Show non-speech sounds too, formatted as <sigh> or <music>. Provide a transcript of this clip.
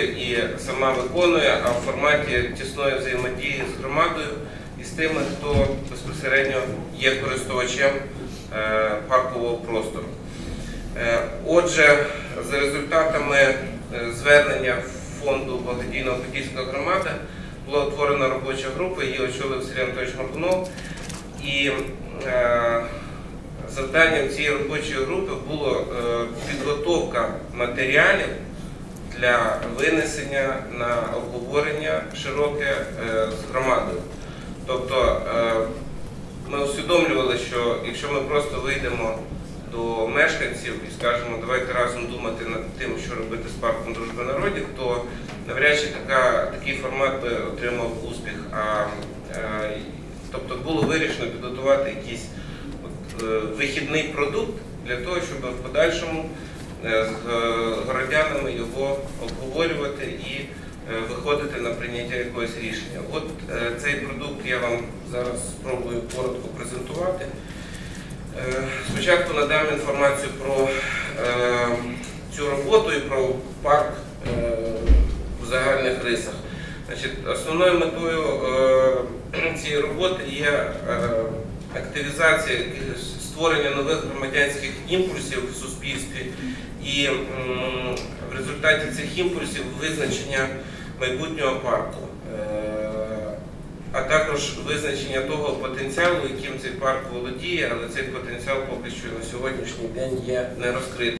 і сама виконує, а в форматі тісної взаємодії з громадою і з тими, хто безпосередньо є користувачем е, паркового простору. Е, Отже, за результатами е, звернення фонду благодійного Подільська громада була утворена робоча група, її очолив Сергій Анатолійович Горбунов. І завданням цієї робочої групи було підготовка матеріалів для винесення на обговорення широке е, з громадою. Тобто е, ми усвідомлювали, що якщо ми просто вийдемо до мешканців і скажемо, давайте разом думати над тим, що робити з парком дружби народів, то навряд чи така, такий формат би отримав успіх. А, е, тобто було вирішено підготувати якийсь от, вихідний продукт для того, щоб в подальшому з городянами його обговорювати і е, виходити на прийняття якогось рішення. От е, цей продукт я вам зараз спробую коротко презентувати. Е, Спочатку надам інформацію про цю роботу і про парк в загальних рисах. Значить, основною метою <clears throat> цієї роботи є активізація створення нових громадянських імпульсів в суспільстві і в результаті цих імпульсів визначення майбутнього парку. Е, а також визначення того потенціалу, яким цей парк володіє, але цей потенціал поки що на сьогоднішній день є не розкритий.